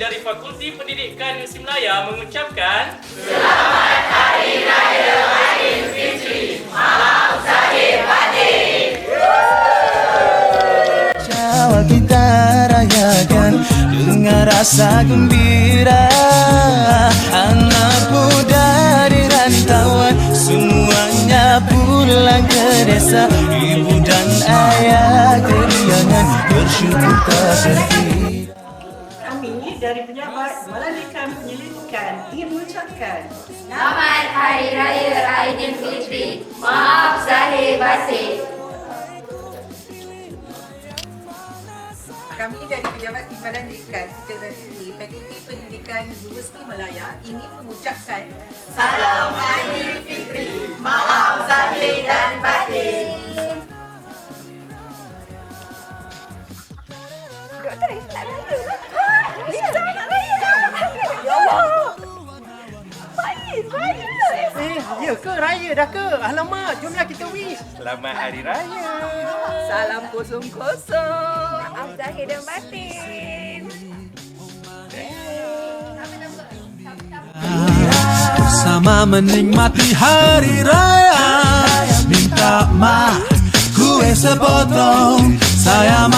dari Fakulti Pendidikan Simlaya mengucapkan Selamat Hari Raya Aidilfitri. Maaf Zahir Batin. Jawa kita rayakan dengan rasa gembira Anak muda di rantauan semuanya pulang ke desa Ibu dan ayah keriangan bersyukur tak terkira dari pejabat Melalikan Penyelidikan ingin mengucapkan Selamat Hari Raya Aidilfitri. Maaf zahir batin. Kami dari Pejabat Timbalan Dekan Universiti Fakulti Pendidikan Universiti Malaya ingin mengucapkan Salam Aidilfitri. Maaf zahir dan batin. Eh, ya ke raya dah ke? Alamak, jomlah kita wish. Selamat Hari Raya. Salam kosong-kosong Maaf zahir dan batin. Bersama menikmati hari raya Minta mak kue sepotong Saya